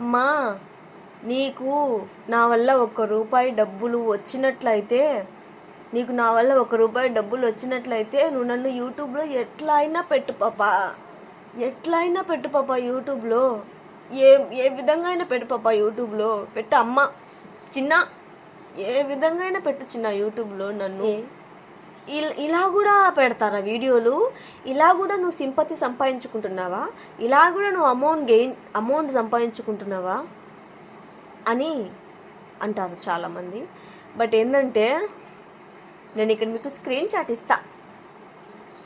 అమ్మా నీకు నా వల్ల ఒక్క రూపాయి డబ్బులు వచ్చినట్లయితే నీకు నా వల్ల ఒక రూపాయి డబ్బులు వచ్చినట్లయితే నువ్వు నన్ను యూట్యూబ్లో ఎట్లా అయినా పెట్టు పాపా. ఎట్లా అయినా పెట్టు పాపా యూట్యూబ్లో. ఏ ఏ విధంగా అయినా పెట్టు పాపా యూట్యూబ్లో. పెట్టు అమ్మ చిన్న. ఏ విధంగా అయినా పెట్టు చిన్న యూట్యూబ్లో నన్ను. ఇలా కూడా పెడతారా వీడియోలు? ఇలా కూడా నువ్వు సింపతి సంపాదించుకుంటున్నావా? ఇలా కూడా నువ్వు అమౌంట్ గెయిన్ అమౌంట్ సంపాదించుకుంటున్నావా? అని అంటారు చాలామంది. బట్ ఏంటంటే నేను ఇక్కడ మీకు స్క్రీన్ షాట్ ఇస్తా.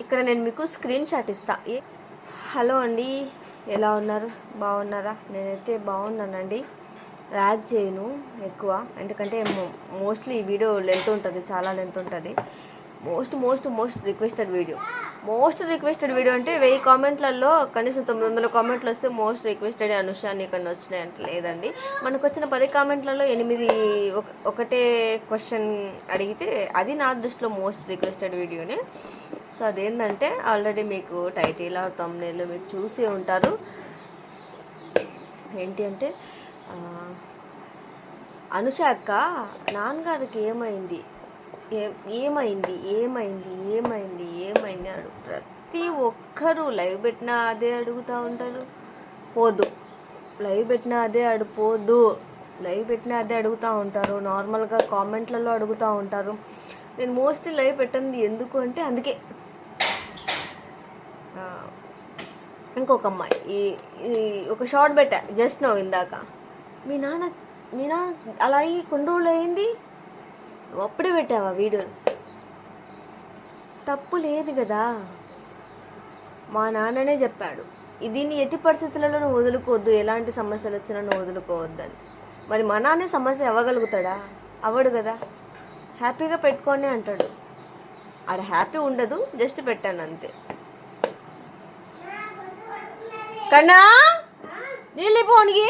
ఇక్కడ నేను మీకు స్క్రీన్ షాట్ ఇస్తా. ఏ- హలో అండి ఎలా ఉన్నారు? బాగున్నారా? నేనైతే బాగున్నానండి. ర్యాక్ చేయను ఎక్కువ. ఎందుకంటే మోస్ట్లీ ఈ వీడియో లెంత్ ఉంటుంది చాలా లెంత్ ఉంటుంది. Most most most requested video. Most requested video అంటే వెయ్యి కామెంట్లలో కనీసం తొమ్మిది వందల కామెంట్లు వస్తే మోస్ట్ రిక్వెస్టెడ్ అనుష నీకు వచ్చినాయి వచ్చినాయంటే లేదండి. మనకు వచ్చిన పది కామెంట్లలో ఎనిమిది ఒక- ఒకటే క్వశ్చన్ అడిగితే అది నా దృష్టిలో మోస్ట్ రిక్వెస్టెడ్ వీడియోనే. సో అదేంటంటే ఆల్రెడీ మీకు టైటిల్ ఆర్ తమ్నేల్ మీరు చూసే ఉంటారు. ఏంటి అంటే ఆ, అనుష అక్క నాన్నగారికి ఏమైంది? ఏమైంది ఏమైంది ఏమైంది ఏమైంది అడు ప్రతి ఒక్కరూ లైవ్ పెట్టినా అదే అడుగుతూ ఉంటారు. పోదు. లైవ్ పెట్టినా అదే అడిపోదు లైవ్ పెట్టినా అదే అడుగుతూ ఉంటారు. నార్మల్గా కామెంట్లలో అడుగుతూ ఉంటారు. నేను మోస్ట్లీ లైవ్ పెట్టింది ఎందుకు అంటే అందుకే. ఇంకొక అమ్మాయి. ఈ ఈ ఒక షార్ట్ పెట్టా. జస్ట్ నో ఇందాక. మీ నాన్న మీ నాన్న అలా అయ్యి కొన్ని రోజులు అయింది నువ్వు అప్పుడే పెట్టావా వీడియోలు తప్పు లేదు కదా. మా నాన్ననే చెప్పాడు దీన్ని ఎట్టి పరిస్థితులలో నువ్వు వదులుకోవద్దు ఎలాంటి సమస్యలు వచ్చినా నువ్వు వదులుకోవద్దని. మరి మా నాన్నే సమస్య అవ్వగలుగుతాడా? అవ్వడు కదా. హ్యాపీగా పెట్టుకోని అంటాడు. ఆడ హ్యాపీ ఉండదు జస్ట్ పెట్టాను అంతే. కన్నా నీళ్ళు పోనికి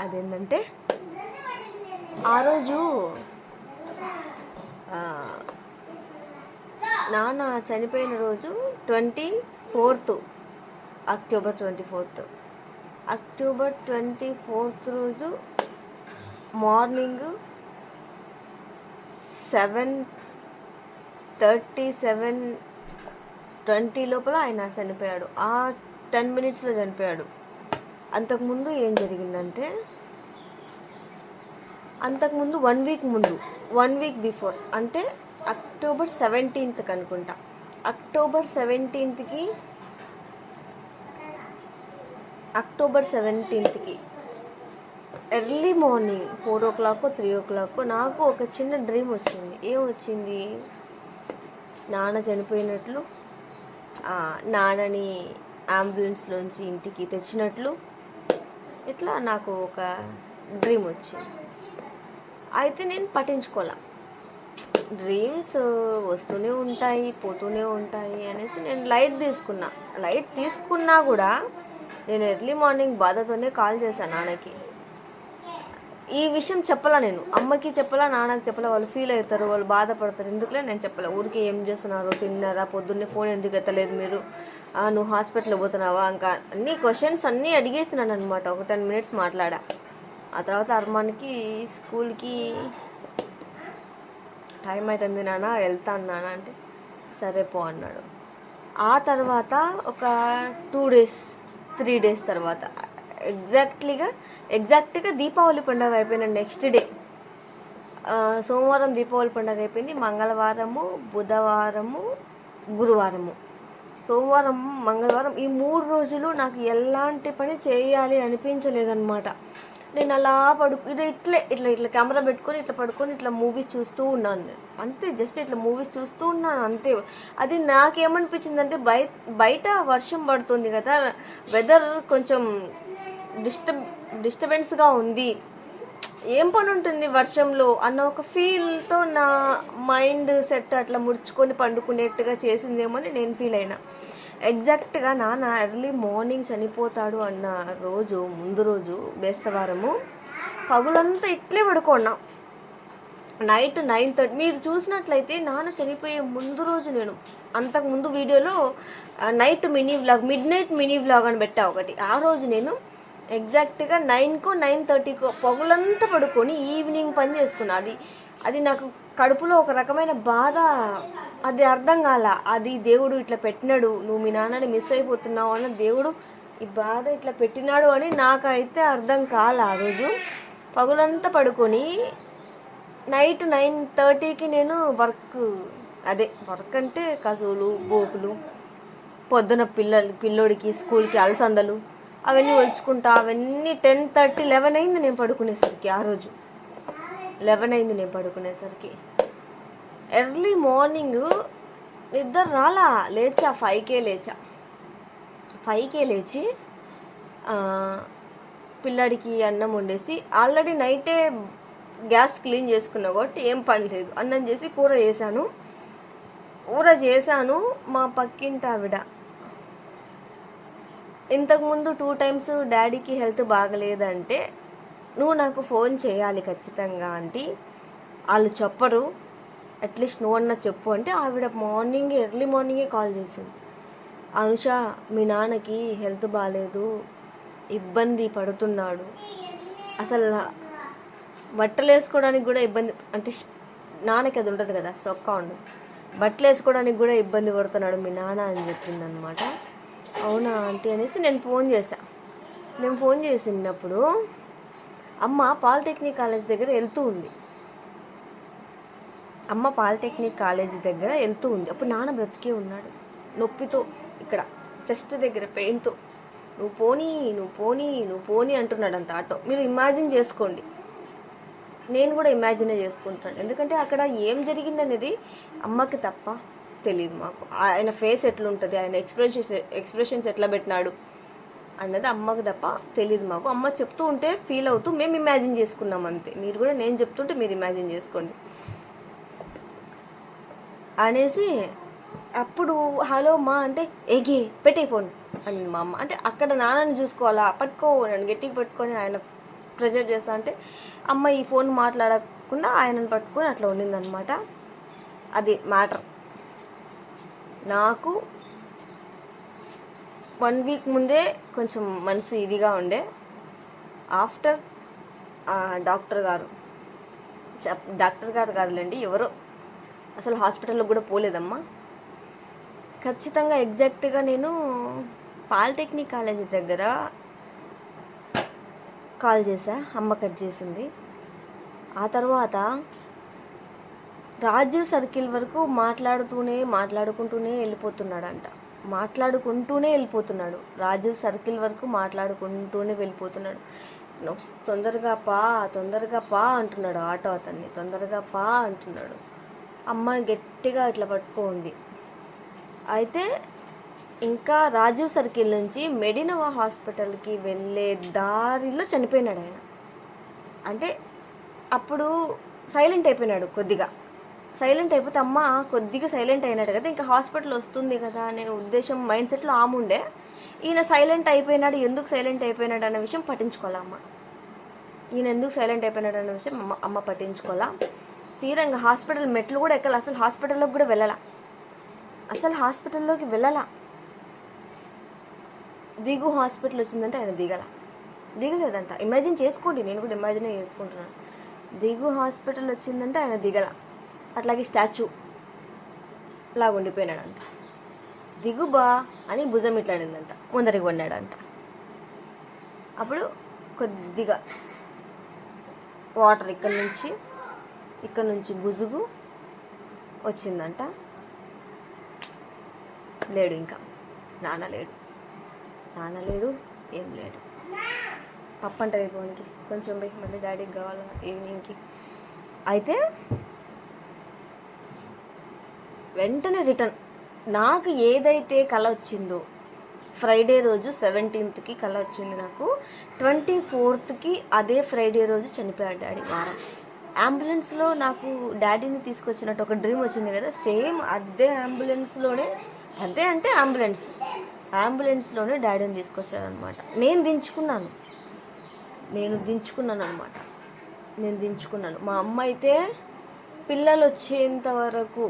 అదేంటంటే ఆ రోజు నాన్న చనిపోయిన రోజు twenty fourth October twenty fourth. October twenty fourth రోజు morning seven thirty seven twenty లోపల ఆయన చనిపోయాడు. ఆ టెన్ మినిట్స్లో చనిపోయాడు. అంతకుముందు ఏం జరిగిందంటే అంతకుముందు వన్ వీక్ ముందు వన్ వీక్ బిఫోర్ అంటే అక్టోబర్ సెవెంటీన్త్కి అనుకుంటా అక్టోబర్ సెవెంటీన్త్కి October సెవెంటీన్త్కి early morning four o'clock three o'clock నాకు ఒక చిన్న డ్రీమ్ వచ్చింది. ఏం వచ్చింది? నాన్న చనిపోయినట్లు నాన్నని అంబులెన్స్లోంచి ఇంటికి తెచ్చినట్లు ఇట్లా నాకు ఒక డ్రీమ్ వచ్చింది. అయితే నేను పట్టించుకోలే. డ్రీమ్స్ వస్తూనే ఉంటాయి పోతూనే ఉంటాయి అనేసి నేను లైట్ తీసుకున్నా. లైట్ తీసుకున్నా కూడా నేను ఎర్లీ మార్నింగ్ బాధతోనే కాల్ చేశాను నాన్నకి. ఈ విషయం చెప్పలా నేను. అమ్మకి చెప్పలా నాన్నకి చెప్పలా వాళ్ళు ఫీల్ అవుతారు వాళ్ళు బాధపడతారు. ఎందుకులే నేను చెప్పలే. ఊరికే ఏం చేస్తున్నారు తిన్నారా పొద్దున్నే ఫోన్ ఎందుకు ఎత్తలేదు మీరు? నువ్వు హాస్పిటల్కి పోతున్నావా? ఇంకా అన్ని క్వశ్చన్స్ అన్నీ అడిగేస్తున్నాను అనమాట ఒక టెన్ మినిట్స్ మాట్లాడా. ఆ తర్వాత అర్మాన్కి స్కూల్కి టైం అవుతుంది నాన్న వెళ్తాను నాన్న అంటే సరే పో అన్నాడు. ఆ తర్వాత ఒక టూ డేస్ త్రీ డేస్ తర్వాత ఎగ్జాక్ట్లీగా ఎగ్జాక్ట్గా దీపావళి పండుగ అయిపోయిన నెక్స్ట్ డే. సోమవారం దీపావళి పండుగ అయిపోయింది మంగళవారము బుధవారము గురువారము. సోమవారం మంగళవారం ఈ మూడు రోజులు నాకు ఎలాంటి పని చేయాలి అనిపించలేదన్నమాట. నేను అలా పడుకు ఇది ఇట్లే ఇట్లా ఇట్లా కెమెరా పెట్టుకొని ఇట్లా పడుకొని ఇట్లా మూవీస్ చూస్తూ ఉన్నాను నేను. అంతే జస్ట్ ఇట్లా మూవీస్ చూస్తూ ఉన్నాను అంతే. అది నాకేమనిపించింది అంటే బయ బయట వర్షం పడుతుంది కదా వెదర్ కొంచెం డిస్టర్బ్ డిస్టర్బెన్స్గా ఉంది. ఏం పని ఉంటుంది వర్షంలో అన్న ఒక ఫీల్తో నా మైండ్ సెట్ అట్లా ముడుచుకొని పండుకునేట్టుగా చేసిందేమో అని నేను ఫీల్ అయినా. ఎగ్జాక్ట్గా నాన్న ఎర్లీ మార్నింగ్ చనిపోతాడు అన్న రోజు ముందు రోజు బేస్తవారము. పగులంతా ఇట్లే పడుకున్నాం నైట్ నైన్ థర్టీ మీరు చూసినట్లయితే నాన్న చనిపోయే ముందు రోజు నేను అంతకుముందు వీడియోలో night mini vlog midnight mini vlog అని పెట్టా ఒకటి. ఆ రోజు నేను ఎగ్జాక్ట్గా నైన్కో నైన్ థర్టీకో పగులంతా పడుకొని ఈవినింగ్ పని చేసుకున్నా. అది అది నాకు కడుపులో ఒక రకమైన బాధ. అది అర్థం కాల. అది దేవుడు ఇట్లా పెట్టినాడు. నువ్వు మీ నాన్నని మిస్ అయిపోతున్నావు అన్న దేవుడు ఈ బాధ ఇట్లా పెట్టినాడు అని నాకైతే అర్థం కాల ఆ రోజు. పగులంతా పడుకొని నైట్ నైన్ థర్టీకి నేను వర్క్ అదే వర్క్ అంటే కసువులు బోకులు పొద్దున పిల్లలు పిల్లోడికి స్కూల్కి అలసందలు అవన్నీ ఒలుచుకుంటా అవన్నీ టెన్ థర్టీ లెవెన్ అయింది నేను పడుకునేసరికి ఆ రోజు. లెవెన్ అయింది నేను పడుకునేసరికి. ఎర్లీ మార్నింగ్ నిద్ర రాలా లేచా ఫైవ్కే లేచా. ఫైవ్కే లేచి పిల్లాడికి అన్నం వండేసి ఆల్రెడీ నైటే గ్యాస్ క్లీన్ చేసుకున్నా కాబట్టి ఏం పని లేదు. అన్నం చేసి కూర చేశాను. కూర చేశాను మా పక్కింటి ఆవిడ ఇంతకుముందు టూ టైమ్స్ డాడీకి హెల్త్ బాగలేదంటే నువ్వు నాకు ఫోన్ చేయాలి ఖచ్చితంగా ఆంటీ. వాళ్ళు చెప్పరు. అట్లీస్ట్ నువ్వు అన్న చెప్పు అంటే ఆవిడ మార్నింగ్ ఎర్లీ మార్నింగే కాల్ చేసింది. అనుష మీ నాన్నకి హెల్త్ బాగాలేదు ఇబ్బంది పడుతున్నాడు. అసలు బట్టలు వేసుకోవడానికి కూడా ఇబ్బంది అంటే నాన్నకి అది ఉంటుంది కదా సొక్క ఉండదు. బట్టలు వేసుకోవడానికి కూడా ఇబ్బంది పడుతున్నాడు మీ నాన్న అని చెప్పింది అనమాట అవునా ఆంటీ అనేసి నేను ఫోన్ చేశాను నేను ఫోన్ చేసినప్పుడు అమ్మ పాలిటెక్నిక్ కాలేజ్ దగ్గర వెళ్తూ ఉంది. అమ్మ పాలిటెక్నిక్ కాలేజ్ దగ్గర వెళ్తూ ఉంది. అప్పుడు నాన్న బ్రతికే ఉన్నాడు. నొప్పితో ఇక్కడ చెస్ట్ దగ్గర పెయిన్తో నువ్వు పోనీ నువ్వు పోనీ నువ్వు పోనీ అంటున్నాడంట ఆటో. మీరు ఇమాజిన్ చేసుకోండి. నేను కూడా ఇమాజినే చేసుకుంటాను. ఎందుకంటే అక్కడ ఏం జరిగిందనేది అమ్మకి తప్ప తెలియదు మాకు. ఆయన ఫేస్ ఎట్లుంటుంది? ఆయన ఎక్స్ప్రెషన్స్ ఎక్స్ప్రెషన్స్ ఎట్లా పెట్టినాడు? అన్నది అమ్మకు తప్ప తెలియదు మాకు. అమ్మ చెప్తూ ఉంటే ఫీల్ అవుతూ మేము ఇమాజిన్ చేసుకున్నాం అంతే. మీరు కూడా నేను చెప్తుంటే మీరు ఇమాజిన్ చేసుకోండి. అనేసి అప్పుడు హలో మా అంటే ఎగే పెట్టే ఫోన్ అని మా అమ్మ. అంటే అక్కడ నాన్నని చూసుకోవాలా? పట్టుకో నన్ను గట్టిగా పట్టుకొని ఆయన ప్రెజర్ చేస్తా అంటే అమ్మ ఈ ఫోన్ మాట్లాడకుండా ఆయనను పట్టుకొని అట్లా ఉండిందనమాట అది మ్యాటర్ నాకు వన్ వీక్ ముందే కొంచెం మనసు ఇదిగా ఉండే. ఆఫ్టర్ డాక్టర్ గారు చెప్ డాక్టర్ గారు కాదులేండి ఎవరో అసలు హాస్పిటల్లో కూడా పోలేదమ్మా. ఖచ్చితంగా ఎగ్జాక్ట్గా నేను పాలిటెక్నిక్ కాలేజీ దగ్గర కాల్ చేశా అమ్మ కట్ చేసింది. ఆ తర్వాత రాజీవ్ సర్కిల్ వరకు మాట్లాడుతూనే మాట్లాడుకుంటూనే వెళ్ళిపోతున్నాడంట. మాట్లాడుకుంటూనే వెళ్ళిపోతున్నాడు. రాజీవ్ సర్కిల్ వరకు మాట్లాడుకుంటూనే వెళ్ళిపోతున్నాడు. తొందరగా పా తొందరగా పా అంటున్నాడు ఆటో అతన్ని. తొందరగా పా అంటున్నాడు. అమ్మ గట్టిగా ఇట్లా పట్టుకోంది. అయితే ఇంకా రాజీవ్ సర్కిల్ నుంచి మెడినోవా హాస్పిటల్కి వెళ్ళే దారిలో చనిపోయినాడు ఆయన. అంటే అప్పుడు సైలెంట్ అయిపోయినాడు కొద్దిగా. సైలెంట్ అయిపోతే అమ్మ కొద్దిగా సైలెంట్ అయినాడు కదా ఇంకా హాస్పిటల్ వస్తుంది కదా అనే ఉద్దేశం మైండ్ సెట్లో ఆముండే ఈయన సైలెంట్ అయిపోయినాడు ఎందుకు సైలెంట్ అయిపోయినాడు అనే విషయం పట్టించుకోవాలా అమ్మ? ఈయన ఎందుకు సైలెంట్ అయిపోయినాడు అనే విషయం అమ్మ అమ్మ పట్టించుకోవాలా? తీరంగా హాస్పిటల్ మెట్లు కూడా ఎక్కల అసలు హాస్పిటల్లోకి కూడా వెళ్ళాల? అసలు హాస్పిటల్లోకి వెళ్ళాలా? దిగు హాస్పిటల్ వచ్చిందంటే ఆయన దిగల. దిగలేదంట. ఇమాజిన్ చేసుకోండి నేను కూడా ఇమాజినే చేసుకుంటున్నాను. దిగు హాస్పిటల్ వచ్చిందంటే ఆయన దిగల. అట్లాగే స్టాచ్యూ లాగా ఉండిపోయినాడంట దిగుబా అని భుజం ఇట్లాడిందంట ముందరికి వండాడంట. అప్పుడు కొద్దిగా వాటర్ ఇక్కడ నుంచి ఇక్కడ నుంచి గుజుగు వచ్చిందంట. లేడు ఇంకా. నాన్న లేడు. నాన్న లేడు ఏం లేడు. పప్పు అంటే కొంచెం పోయి మళ్ళీ డాడీకి కావాలి ఈవినింగ్కి. అయితే వెంటనే రిటర్న్. నాకు ఏదైతే కళ వచ్చిందో ఫ్రైడే రోజు సెవెంటీన్త్కి కళ వచ్చింది నాకు ట్వంటీ ఫోర్త్కి అదే ఫ్రైడే రోజు చనిపోయాడు డాడీ వారం. అంబులెన్స్లో నాకు డాడీని తీసుకొచ్చినట్టు ఒక డ్రీమ్ వచ్చింది కదా సేమ్ అదే అంబులెన్స్లోనే అదే అంటే అంబులెన్స్. అంబులెన్స్లోనే డాడీని తీసుకొచ్చారనమాట నేను దించుకున్నాను. నేను దించుకున్నాను అనమాట నేను దించుకున్నాను. మా అమ్మ అయితే పిల్లలు వచ్చేంత వరకు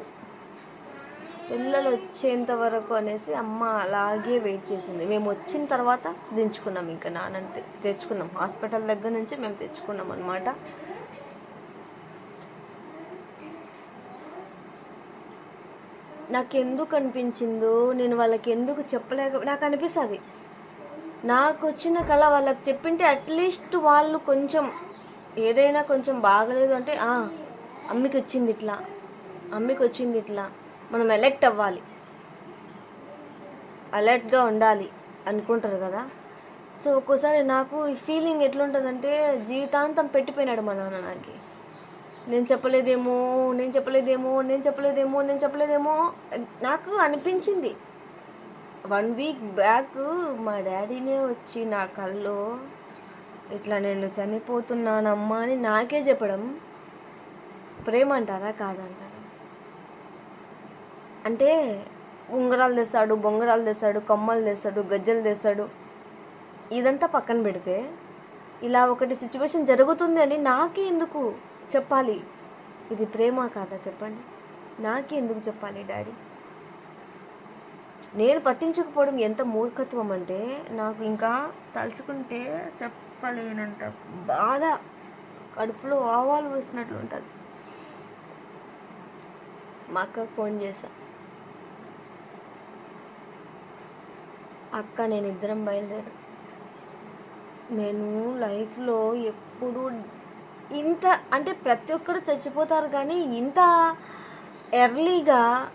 పిల్లలు వచ్చేంత వరకు అనేసి అమ్మ అలాగే వెయిట్ చేసింది. మేము వచ్చిన తర్వాత దించుకున్నాం ఇంకా నానంటే తెచ్చుకున్నాం. హాస్పిటల్ దగ్గర నుంచి మేము తెచ్చుకున్నాం అనమాట నాకు ఎందుకు అనిపించిందో నేను వాళ్ళకి ఎందుకు చెప్పలేక నాకు అనిపిస్తుంది. నాకు వచ్చిన కళ వాళ్ళకి చెప్పింటే అట్లీస్ట్ వాళ్ళు కొంచెం ఏదైనా కొంచెం బాగలేదు అంటే అమ్మికి వచ్చింది ఇట్లా అమ్మికి వచ్చింది ఇట్లా మనం ఎలెక్ట్ అవ్వాలి. అలర్ట్గా ఉండాలి అనుకుంటారు కదా. సో ఒక్కోసారి నాకు ఈ ఫీలింగ్ ఎట్లుంటుందంటే జీవితాంతం పెట్టిపోయినాడు మా నాన్న నాకు. నేను చెప్పలేదేమో నేను చెప్పలేదేమో నేను చెప్పలేదేమో నేను చెప్పలేదేమో నాకు అనిపించింది. వన్ వీక్ బ్యాక్ మా డాడీనే వచ్చి నా కళ్ళు ఇట్లా నేను చనిపోతున్నానమ్మా అని నాకే చెప్పడం. ప్రేమ అంటారా కాదంటారా? అంటే ఉంగరాలు తెస్తాడు బొంగరాలు తెస్తాడు కమ్మలు తెస్తాడు గజ్జలు తెస్తాడు. ఇదంతా పక్కన పెడితే ఇలా ఒకటి సిచ్యువేషన్ జరుగుతుంది అని నాకే ఎందుకు చెప్పాలి? ఇది ప్రేమ కాదా చెప్పండి. నాకే ఎందుకు చెప్పాలి డాడీ? నేను పట్టించకపోవడం ఎంత మూర్ఖత్వం అంటే నాకు ఇంకా తలుచుకుంటే చెప్పలేనంట. బాధ. కడుపులో ఆవాలు వేసినట్లు ఉంటుంది. మా అక్కకు ఫోన్ చేశాను అక్క నేను ఇద్దరం బయలుదేరా. నేను లైఫ్లో ఎప్పుడు ఇంత అంటే ప్రతి ఒక్కరు చచ్చిపోతారు కానీ ఇంత ఎర్లీగా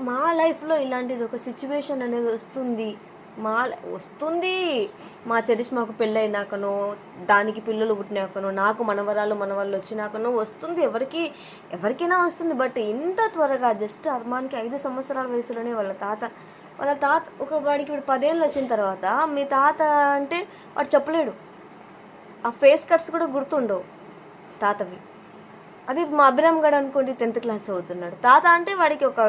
మా లైఫ్లో ఇలాంటిది ఒక సిచ్యువేషన్ అనేది వస్తుంది. మా వస్తుంది. మా చరిష్మాకు పెళ్ళైనాకనో దానికి పిల్లలు పుట్టినాకనో నాకు మనవరాలు మనవాళ్ళు వచ్చినాకనో వస్తుంది. ఎవరికి ఎవరికైనా వస్తుంది. బట్ ఇంత త్వరగా జస్ట్ అర్మాన్కి ఐదు సంవత్సరాల వయసులోనే వాళ్ళ తాత వాళ్ళ తాత ఒక వాడికి ఇప్పుడు పదేళ్ళు వచ్చిన తర్వాత మీ తాత అంటే వాడు చెప్పలేడు. ఆ ఫేస్ కట్స్ కూడా గుర్తుండవు తాతవి. అది మా అభిరామ్ గడ్ అనుకోండి టెన్త్ క్లాస్ చదువుతున్నాడు. తాత అంటే వాడికి ఒక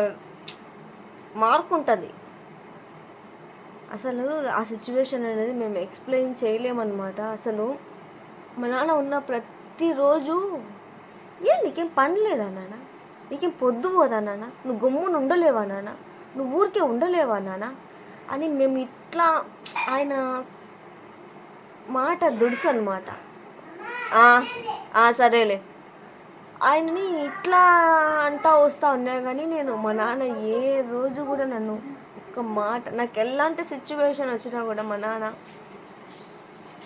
మార్క్ ఉంటుంది. అసలు ఆ సిచ్యువేషన్ అనేది మేము ఎక్స్ప్లెయిన్ చేయలేమన్నమాట. అసలు మా నాన్న ఉన్న ప్రతిరోజు ఏ నీకేం పని లేదా నాన్న? నీకేం పొద్దు పోదా నాన్న? నువ్వు గమ్మున ఉండలేవా నాన్న? నువ్వు ఊరికే ఉండలేవా నాన్న అని మేము ఇట్లా ఆయన మాట దుడుసు అనమాట సరేలే. ఆయనని ఇట్లా అంటా వస్తా ఉన్నా కానీ నేను మా నాన్న ఏ రోజు కూడా నన్ను ఒక మాట నాకు ఎలాంటి సిచ్యువేషన్ వచ్చినా కూడా మా నాన్న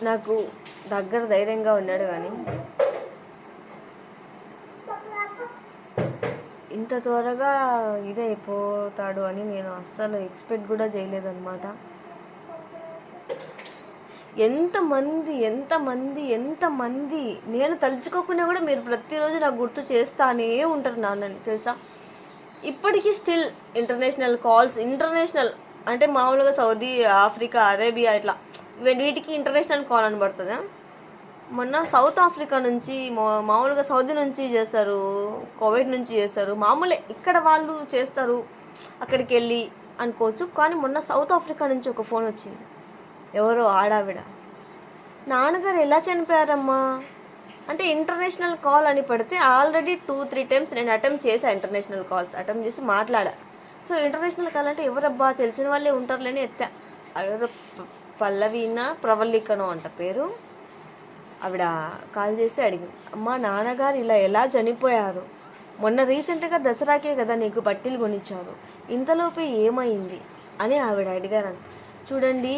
నాకు దగ్గర ధైర్యంగా ఉన్నాడు కానీ ఇంత త్వరగా ఇదైపోతాడు అని నేను అస్సలు ఎక్స్పెక్ట్ కూడా చేయలేదన్నమాట. ఎంతమంది ఎంతమంది ఎంతమంది నేను తలుచుకోకుండా కూడా మీరు ప్రతిరోజు నాకు గుర్తు చేస్తానే ఉంటారు నాన్నని తెలుసా? ఇప్పటికీ స్టిల్ ఇంటర్నేషనల్ కాల్స్ ఇంటర్నేషనల్ అంటే మామూలుగా సౌదీ ఆఫ్రికా అరేబియా ఇట్లా వీటికి ఇంటర్నేషనల్ కాల్ అని పడుతుందా మొన్న సౌత్ ఆఫ్రికా నుంచి మా- మామూలుగా సౌదీ నుంచి చేస్తారు కోవిడ్ నుంచి చేస్తారు. మామూలే ఇక్కడ వాళ్ళు చేస్తారు అక్కడికి వెళ్ళి అనుకోవచ్చు. కానీ మొన్న సౌత్ ఆఫ్రికా నుంచి ఒక ఫోన్ వచ్చింది. ఎవరో ఆడావిడ. నాన్నగారు ఎలా చనిపోయారమ్మా? అంటే ఇంటర్నేషనల్ కాల్ అని పడితే ఆల్రెడీ టూ త్రీ టైమ్స్ నేను అటెంప్ట్ చేశాను ఇంటర్నేషనల్ కాల్స్ అటెంప్ట్ చేసి మాట్లాడా. సో ఇంటర్నేషనల్ కాల్ అంటే ఎవరబ్బా తెలిసిన వాళ్ళే ఉంటారులేని ఎత్తా. ఎవరో పల్లవీన ప్రవల్లికనో అంట పేరు. ఆవిడ కాల్ చేసి అడిగింది అమ్మా నాన్నగారు ఇలా ఎలా చనిపోయారు? మొన్న రీసెంట్గా దసరాకే కదా నీకు పట్టీలు కొనిచ్చారు. ఇంతలోపే ఏమైంది? అని ఆవిడ అడిగారు. చూడండి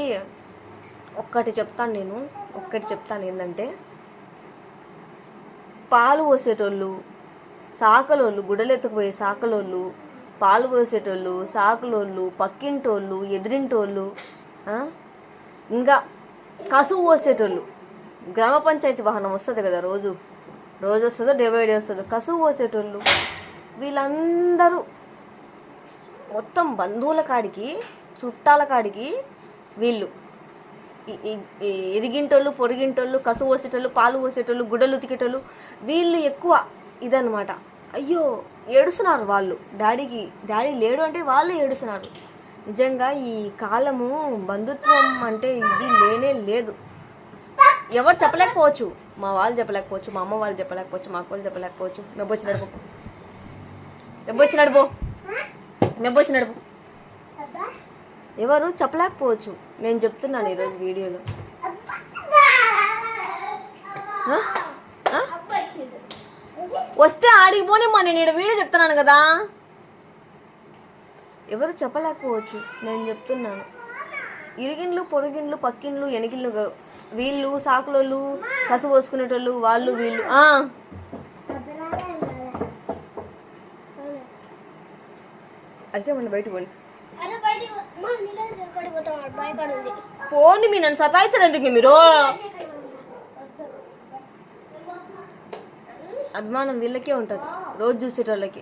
ఒక్కటి చెప్తాను నేను ఒక్కటి చెప్తాను ఏంటంటే పాలు పోసేటోళ్ళు సాకలోళ్ళు గుడలెత్తుకుపోయే సాకలోళ్ళు పాలు పోసేటోళ్ళు సాకులోళ్ళు పక్కింటోళ్ళు ఎదిరింటోళ్ళు ఇంకా కసువు పోసేటోళ్ళు గ్రామ పంచాయతీ వాహనం వస్తుంది కదా రోజు. రోజు వస్తుందో డే బై డే వస్తుందో కసువు పోసేటోళ్ళు. వీళ్ళందరూ మొత్తం బంధువుల కాడికి చుట్టాల కాడికి వీళ్ళు. ఎదిగింటోళ్ళు పొరిగింటోళ్ళు కసు పోసేటోళ్ళు పాలు పోసేటోళ్ళు గుడ్డలు ఉతికేటోళ్ళు వీళ్ళు ఎక్కువ ఇదనమాట అయ్యో ఏడుస్తున్నారు వాళ్ళు. డాడీకి డాడీ లేడు అంటే వాళ్ళే ఏడుస్తున్నారు. నిజంగా ఈ కాలము బంధుత్వం అంటే ఇది లేనే లేదు. ఎవరు చెప్పలేకపోవచ్చు. మా వాళ్ళు చెప్పలేకపోవచ్చు మా అమ్మ వాళ్ళు చెప్పలేకపోవచ్చు మా అక్కలు వాళ్ళు చెప్పలేకపోవచ్చు మెబ్బొచ్చి నడుపు. మెబ్బొచ్చి నడుపు. మెబ్బొచ్చి నడుపు. ఎవరు చెప్పలేకపోవచ్చు. నేను చెప్తున్నాను ఈరోజు వీడియోలో. వస్తే ఆడికి పోనిమ్మా నేను ఈడ వీడియో చెప్తున్నాను కదా. ఎవరు చెప్పలేకపోవచ్చు. నేను చెప్తున్నాను. ఇరిగిండ్లు పొరుగిండ్లు పక్కిండ్లు ఎనిగిళ్ళు వీళ్ళు సాకులోళ్ళు కసు పోసుకునేటోళ్ళు వాళ్ళు వీళ్ళు. అదే మన బయట పోండి. పోండి మీ నన్ను ఎందుకు మీరు. అభిమానం వీళ్ళకే ఉంటుంది రోజు చూసేటోళ్ళకి.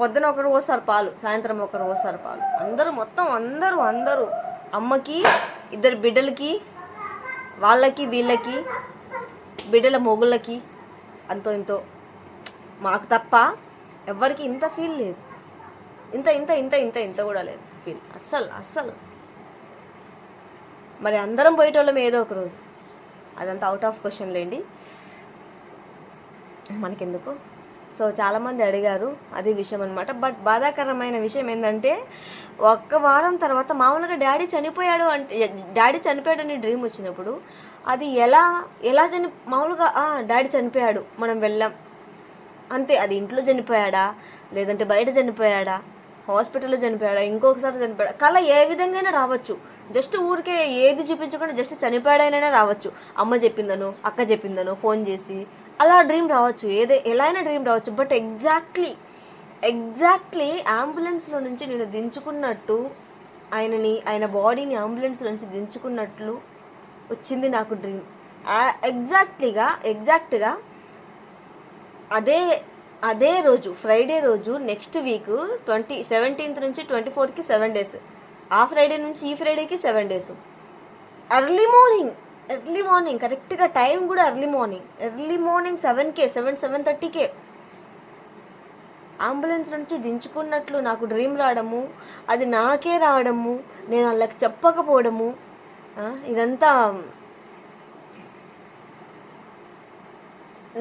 పొద్దున ఒకరు పోస్తారు పాలు సాయంత్రం ఒకరు పోస్తారు పాలు. అందరూ మొత్తం అందరూ అందరూ అమ్మకి ఇద్దరు బిడ్డలకి వాళ్ళకి వీళ్ళకి బిడ్డల మొగుళ్ళకి అంతో ఇంతో. మాకు తప్ప ఎవ్వరికి ఇంత ఫీల్ లేదు. ఇంత ఇంత ఇంత ఇంత ఇంత కూడా లేదు ఫీల్ అస్సలు అస్సలు. మరి అందరం పోయేటోళ్ళం ఏదో ఒక రోజు. అదంతా అవుట్ ఆఫ్ క్వశ్చన్ లేండి. మనకెందుకు? సో చాలామంది అడిగారు అది విషయం అనమాట బట్ బాధాకరమైన విషయం ఏంటంటే ఒక్క వారం తర్వాత మామూలుగా డాడీ చనిపోయాడు అంటే డాడీ చనిపోయాడు అనే డ్రీమ్ వచ్చినప్పుడు అది ఎలా ఎలా చని మామూలుగా డాడీ చనిపోయాడు మనం వెళ్ళాం. అంతే అది ఇంట్లో చనిపోయాడా లేదంటే బయట చనిపోయాడా హాస్పిటల్లో చనిపోయాడా ఇంకొకసారి చనిపోయాడా కళ ఏ విధంగా రావచ్చు. జస్ట్ ఊరికే ఏది చూపించకుండా జస్ట్ చనిపోయాడైనా రావచ్చు. అమ్మ చెప్పిందనో అక్క చెప్పిందనో ఫోన్ చేసి అలా డ్రీమ్ రావచ్చు. ఏదే ఎలా అయినా డ్రీమ్ రావచ్చు. బట్ ఎగ్జాక్ట్లీ ఎగ్జాక్ట్లీ అంబులెన్స్లో నుంచి నేను దించుకున్నట్టు ఆయనని ఆయన బాడీని అంబులెన్స్ నుంచి దించుకున్నట్లు వచ్చింది నాకు డ్రీమ్. ఎగ్జాక్ట్లీగా ఎగ్జాక్ట్గా అదే అదే రోజు ఫ్రైడే రోజు నెక్స్ట్ వీక్ ట్వంటీ సెవెంటీన్త్ నుంచి ట్వంటీ ఫోర్త్కి సెవెన్ డేస్. ఆ ఫ్రైడే నుంచి ఈ ఫ్రైడేకి seven days. Early morning early morning కరెక్ట్గా టైం కూడా ఎర్లీ మార్నింగ్ ఎర్లీ మార్నింగ్ సెవెన్కే సెవెన్ సెవెన్ థర్టీకే అంబులెన్స్ నుంచి దించుకున్నట్లు నాకు డ్రీమ్ రావడము అది నాకే రావడము నేను వాళ్ళకి చెప్పకపోవడము ఇదంతా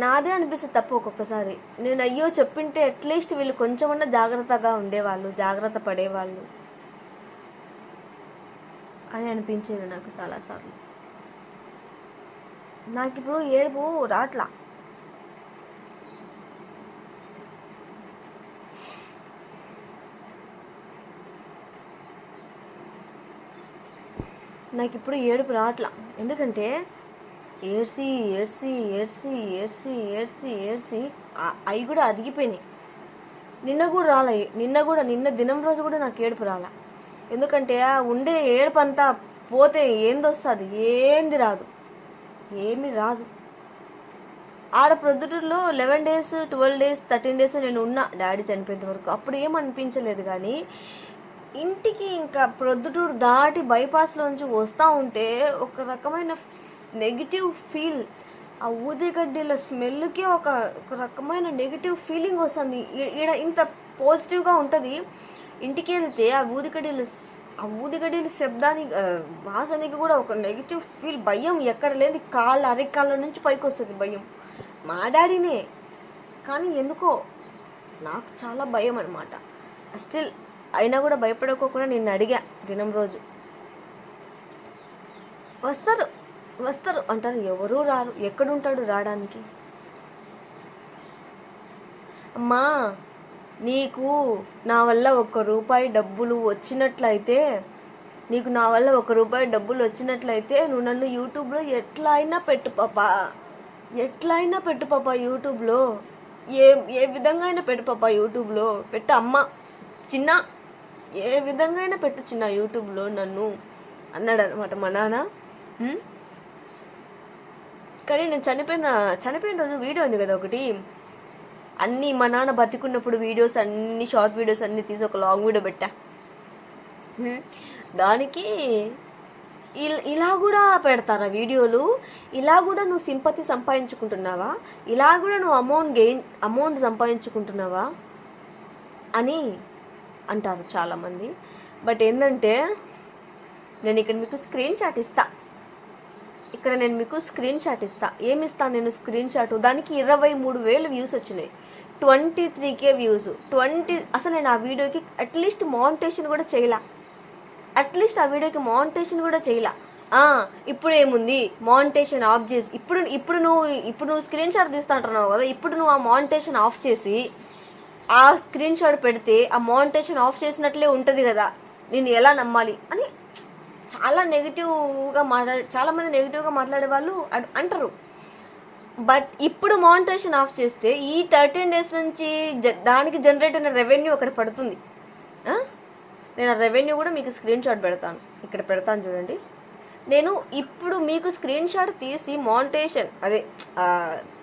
నాదే అనిపిస్తుంది తప్పు ఒక్కొక్కసారి. నేను అయ్యో చెప్పింటే అట్లీస్ట్ వీళ్ళు కొంచెమన్నా జాగ్రత్తగా ఉండేవాళ్ళు జాగ్రత్త పడేవాళ్ళు అని అనిపించేది నాకు చాలాసార్లు. నాకు ఇప్పుడు ఏడుపు రాట్లా. నాకు ఇప్పుడు ఏడుపు రావట్లా ఎందుకంటే ఏడ్సి ఏడ్సి ఏడ్సి ఏడ్సి ఏడ్సి ఏడ్సి అవి కూడా అరిగిపోయినాయి. నిన్న కూడా రాలే. నిన్న కూడా నిన్న దినం రోజు కూడా నాకు ఏడుపు రాలే. ఎందుకంటే ఉండే ఏడుపు అంతా పోతే ఏంది వస్తుంది ఏంది రాదు. ఏమీ రాదు. ఆడ ప్రొద్దుటూరులో eleven days twelve days thirteen days నేను ఉన్నా డాడీ చనిపోయేంత వరకు. అప్పుడు ఏమనిపించలేదు కానీ ఇంటికి ఇంకా ప్రొద్దుటూరు దాటి బైపాస్లోంచి వస్తూ ఉంటే ఒక రకమైన నెగిటివ్ ఫీల్ ఆ ఊదిగడ్డీల స్మెల్కి ఒక ఒక రకమైన నెగిటివ్ ఫీలింగ్ వస్తుంది. ఈడ ఇంత పాజిటివ్గా ఉంటుంది ఇంటికి వెళ్తే ఆ ఊదిగడ్డీల ఆ ఊదిగడ్డీల శబ్దానికి వాసనకి కూడా ఒక నెగిటివ్ ఫీల్ భయం ఎక్కడ లేని కాళ్ళ అరికాళ్ళ నుంచి పైకి వస్తుంది భయం. మా డాడీనే. కానీ ఎందుకో నాకు చాలా భయం అనమాట స్టిల్ అయినా కూడా భయపడకోకుండా నేను అడిగా దినం రోజు. వస్తారు వస్తారు అంటారు. ఎవరూ రారు. ఎక్కడుంటాడు రావడానికి? అమ్మా నీకు నా వల్ల ఒక్క రూపాయి డబ్బులు వచ్చినట్లయితే నీకు నా వల్ల ఒక రూపాయి డబ్బులు వచ్చినట్లయితే నువ్వు నన్ను యూట్యూబ్లో ఎట్లా అయినా పెట్టు పాపా. ఎట్లా అయినా పెట్టు పాపా యూట్యూబ్లో. ఏ ఏ విధంగా అయినా పెట్టు పాపా యూట్యూబ్లో. పెట్టు అమ్మ చిన్న. ఏ విధంగా అయినా పెట్టు చిన్న యూట్యూబ్లో నన్ను అన్నాడు అనమాట మా నాన్న. కానీ నేను చనిపోయిన చనిపోయిన రోజు వీడియో ఉంది కదా ఒకటి. అన్నీ మా నాన్న బతికున్నప్పుడు వీడియోస్ అన్ని షార్ట్ వీడియోస్ అన్ని తీసి ఒక లాంగ్ వీడియో పెట్టా. దానికి ఇల్- ఇలా కూడా పెడతారా వీడియోలు? ఇలా కూడా నువ్వు సింపతి సంపాదించుకుంటున్నావా? ఇలా కూడా నువ్వు అమౌంట్ గెయిన్ అమౌంట్ సంపాదించుకుంటున్నావా? అని అంటారు చాలామంది. బట్ ఏంటంటే నేను ఇక్కడ మీకు స్క్రీన్ షాట్ ఇస్తా. ఇక్కడ నేను మీకు స్క్రీన్ షాట్ ఇస్తా. ఏమి ఇస్తాను నేను స్క్రీన్ షాట్ దానికి ఇరవై మూడు వేలు వ్యూస్ వచ్చినాయి. Twenty three K views. Twenty అసలు నేను ఆ వీడియోకి అట్లీస్ట్ మౌంటేషన్ కూడా చేయలా. అట్లీస్ట్ ఆ వీడియోకి మౌంటేషన్ కూడా చేయలా. ఇప్పుడు ఏముంది? మౌంటేషన్ ఆఫ్ చేసి ఇప్పుడు ఇప్పుడు నువ్వు ఇప్పుడు నువ్వు స్క్రీన్ షాట్ తీస్తుంటున్నావు కదా ఇప్పుడు నువ్వు ఆ మౌంటేషన్ ఆఫ్ చేసి ఆ స్క్రీన్ షాట్ పెడితే ఆ మౌంటేషన్ ఆఫ్ చేసినట్లే ఉంటుంది కదా. నేను ఎలా నమ్మాలి? అని చాలా నెగిటివ్గా మాట్లాడే చాలామంది నెగిటివ్గా మాట్లాడే వాళ్ళు అంటారు. బట్ ఇప్పుడు మౌంటేషన్ ఆఫ్ చేస్తే ఈ థర్టీన్ డేస్ నుంచి జ- దానికి జనరేట్ అయిన రెవెన్యూ అక్కడ పడుతుంది. నేను ఆ రెవెన్యూ కూడా మీకు స్క్రీన్ షాట్ పెడతాను. ఇక్కడ పెడతాను చూడండి. నేను ఇప్పుడు మీకు స్క్రీన్ షాట్ తీసి మౌంటేషన్ అదే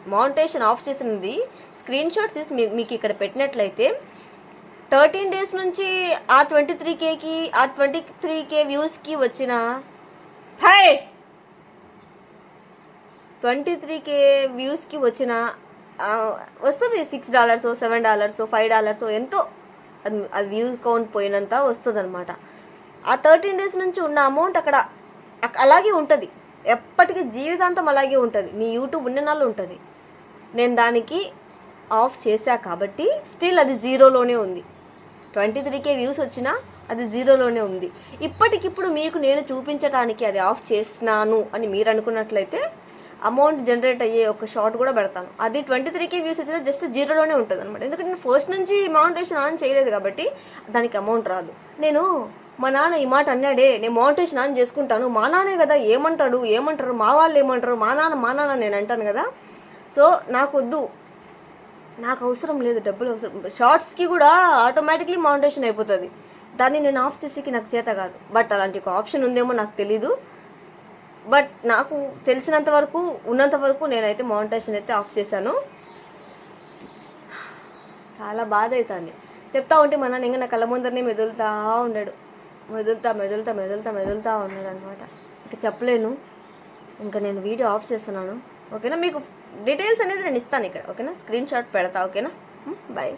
మౌంటేషన్ ఆఫ్ చేసినది స్క్రీన్ షాట్ తీసి మీ- మీకు ఇక్కడ పెట్టినట్లయితే థర్టీన్ డేస్ నుంచి ఆ ట్వంటీ త్రీ కేకి ఆ ట్వంటీ త్రీ కే వ్యూస్కి వచ్చిన హై! ట్వంటీ త్రీ కే వ్యూస్కి వచ్చిన వస్తుంది six dollars seven dollars five dollars ఎంతో అది అది వ్యూ కౌంట్ పోయినంత వస్తుంది అనమాట ఆ థర్టీన్ డేస్ నుంచి ఉన్న అమౌంట్ అక్కడ అలాగే ఉంటుంది. ఎప్పటికీ జీవితాంతం అలాగే ఉంటుంది. మీ యూట్యూబ్ ఉన్న నాళ్ళు ఉంటుంది. నేను దానికి ఆఫ్ చేశా కాబట్టి స్టిల్ అది జీరోలోనే ఉంది. ట్వంటీ త్రీకే వ్యూస్ వచ్చినా అది జీరోలోనే ఉంది. ఇప్పటికిప్పుడు మీకు నేను చూపించడానికి అది ఆఫ్ చేస్తున్నాను అని మీరు అనుకున్నట్లయితే అమౌంట్ జనరేట్ అయ్యే ఒక షార్ట్ కూడా పెడతాను. అది ట్వంటీ త్రీకి వ్యూస్ వచ్చినా జస్ట్ జీరోలోనే ఉంటుంది అనమాట ఎందుకంటే నేను ఫస్ట్ నుంచి మౌంటేషన్ ఆన్ చేయలేదు కాబట్టి దానికి అమౌంట్ రాదు. నేను మా నాన్న ఈ మాట అన్నాడే నేను మౌంటేషన్ ఆన్ చేసుకుంటాను. మా నాన్నే కదా ఏమంటాడు? ఏమంటారు? మా వాళ్ళు ఏమంటారు? మా నాన్న మా నాన్న నేను అంటాను కదా. సో నాకు వద్దు నాకు అవసరం లేదు డబ్బులు అవసరం. షార్ట్స్కి కూడా ఆటోమేటిక్లీ మౌంటేషన్ అయిపోతుంది. దాన్ని నేను ఆఫ్ చేసేకి నాకు చేత కాదు. బట్ అలాంటి ఒక ఆప్షన్ ఉందేమో నాకు తెలీదు. బట్ నాకు తెలిసినంత వరకు ఉన్నంత వరకు నేనైతే మౌంటేషన్ అయితే ఆఫ్ చేశాను. చాలా బాధ అవుతుంది చెప్తా ఉంటే మన ఇంకా నా కళ్ళ ముందరనే మెదులుతా ఉన్నాడు. మెదులుతా మెదులుతా మెదులుతా మెదులుతా ఉన్నాడు అనమాట ఇంకా చెప్పలేను. ఇంకా నేను వీడియో ఆఫ్ చేస్తున్నాను. ఓకేనా? మీకు డీటెయిల్స్ అనేది నేను ఇస్తాను ఇక్కడ. ఓకేనా? స్క్రీన్ షాట్ పెడతా. ఓకేనా? బాయ్